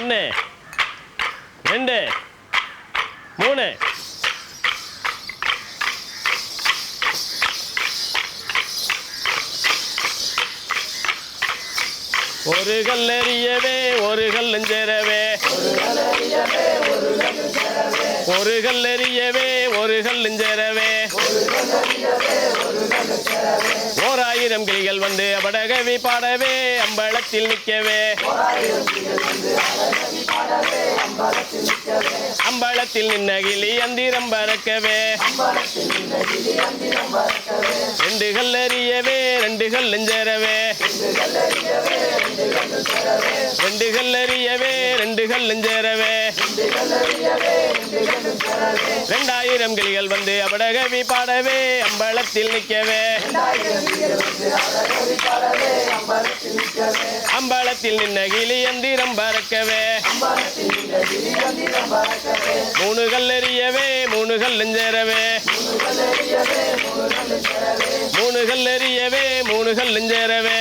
ஒன்று ரெண்டு மூணு. ஒரு கல்லறியவே ஒரு கல்லஞ்சேரவே ஒரு கல்லறியவே ஒரு கல்லஞ்சேரவே ஒரு கல் எரியவே ஒரு ஓர் ஆயிரம் கிளிகள் வந்து அபடகவி பாடவே அம்பலத்தில் நிற்கவே. அம்பலத்தில் நின்ன கிளி அந்திரம் பறக்கவே. ரெண்டு கல் கல்லறியவே ரெண்டு கல் நெஞ்சரவே ரெண்டு கல்லறியவே ரெண்டு கல் கல்லஞ்செறவே ரெண்டாயிரம் கிளிகள் வந்து அபடகவி பாடவே அம்பலத்தில் நிற்கவே அம்பலத்தில் நின்ன கிளி எந்திரம் பறக்கவே. மூணு கல்லெறியவே மூணு கல்லஞ்சேரவே மூணு கல்லெறியவே மூணு கல்லஞ்சேரவே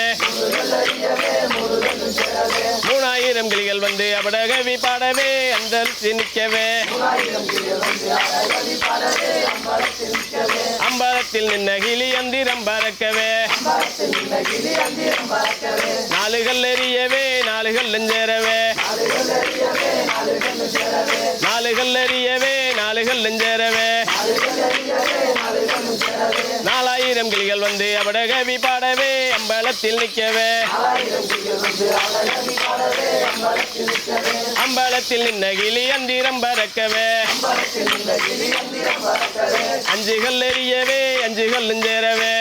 மூவாயிரம் கிளிகள் வந்து அபடகவி பாடவே அந்த நிற்கவே அம்பலத்தில் நின்ன கிளி அந்திரம் பறக்கவே. நாளுகள் எரியவே நாளுகள் கல்லஞ்சேரவே நாளுகள் எரியவே நாளுகள் கல்லஞ்சேரவே நாலாயிரம் கிளிகள் வந்து அபடகவி பாடவே அம்பலத்தில் நிற்கவே. அம்பலத்தில் நின்ன கிளி அந்திரம் பறக்கவே. அஞ்சுகள் கல்லெறியவே அஞ்சுகள் கல்லுஞ்சேரவே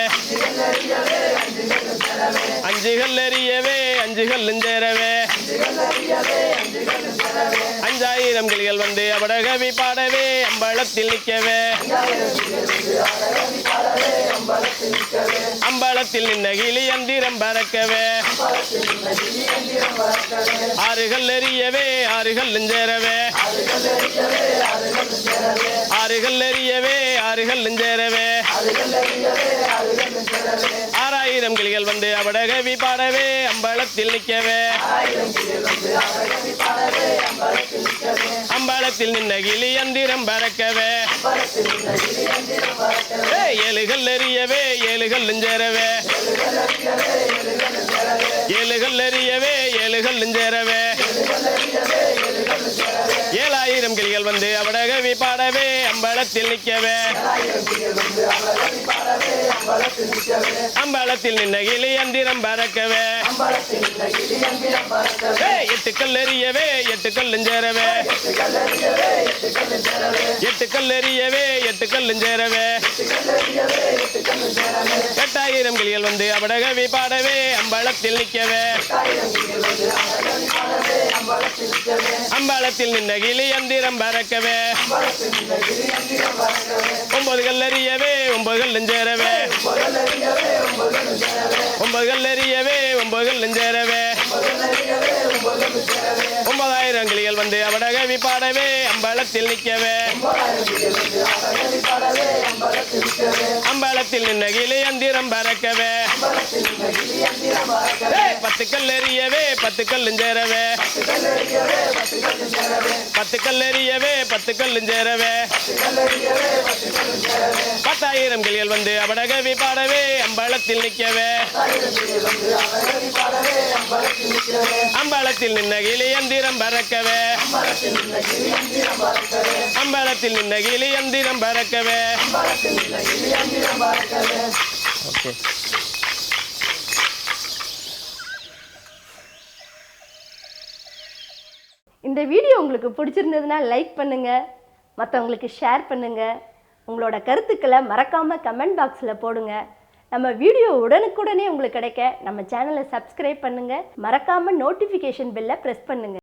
அஞ்சுகள் எறியவே அஞ்சுகள் சேரவே அஞ்சாயிரம் கிளிகள் வந்து அபடகவி பாடவே அம்பளத்தில் நிற்கவே. அம்பளத்தில் நின்ன கிளி அந்திரம் பறக்கவே. ஆறுகள் எறியவே ஆறுகள் சேரவே ஆறுகள் எறியவே ஆறுகள் சேரவே ஆயிரம் கிளிகள் வந்து அவடகவி பாடவே அம்பலத்தில் நிற்கவே. அம்பலத்தில் நின்ன கிளி அந்திரம் பறக்கவே. ஏழுகள் எறியவே ஏழுகள் நெஞ்சரவே ஏழுகள் எறியவே ஏழுகள் நெஞ்சரவே ஏழாயிரம் கிளிகள் வந்து அவடகவி பாடவே அம்பலத்தில் நிற்கவே. அம்பலத்தில் நின்ன கிளி அந்திரம் பறக்கவே. எட்டு கல் எறியவே எட்டு கல் நெஞ்சேரவே எட்டு கல் எறியவே எட்டு கல் எட்டாயிரம் கிளிகள் வந்து அபடகவி பாடவே அம்பலத்தில் நிற்கவே. அம்பலத்தில் நின்ன கிளி அந்திரம் பறக்கவே. ஒன்பது கல் எறியவே ஒன்பது கல் நெஞ்சேரவே ஒன்பது நெறியவே எறியவே நெஞ்சேரவே ஒன்பதாயிரம் கிளிகள் வந்து அவடகவி பாடவே அம்பலத்தில் நிற்கவே அம்பலத்தில் நின்ன கிளி அந்திரம் பறக்கவே. பத்து கல் எறியவே பத்து கல் சேரவே பத்து கல் எறியவே பத்து கல் சேரவே பத்தாயிரம் கிளிகள் வந்து அவடகவி பாடவே அம்பலத்தில் நிற்கவே அம்பலத்தில் நின்ன கிளி பறக்கவே. அம்பலத்தில் நின்ன கிளி பறக்கவே. ஓகே. இந்த வீடியோ உங்களுக்கு பிடிச்சிருந்ததுன்னா லைக் பண்ணுங்கள் மற்றவங்களுக்கு ஷேர் பண்ணுங்கள் உங்களோட கருத்துக்களை மறக்காமல் கமெண்ட் பாக்ஸில் போடுங்க. நம்ம வீடியோ உடனுக்குடனே உங்களுக்கு கிடைக்க நம்ம சேனலை சப்ஸ்கிரைப் பண்ணுங்கள் மறக்காமல் நோட்டிஃபிகேஷன் பெல்லை ப்ரெஸ் பண்ணுங்கள்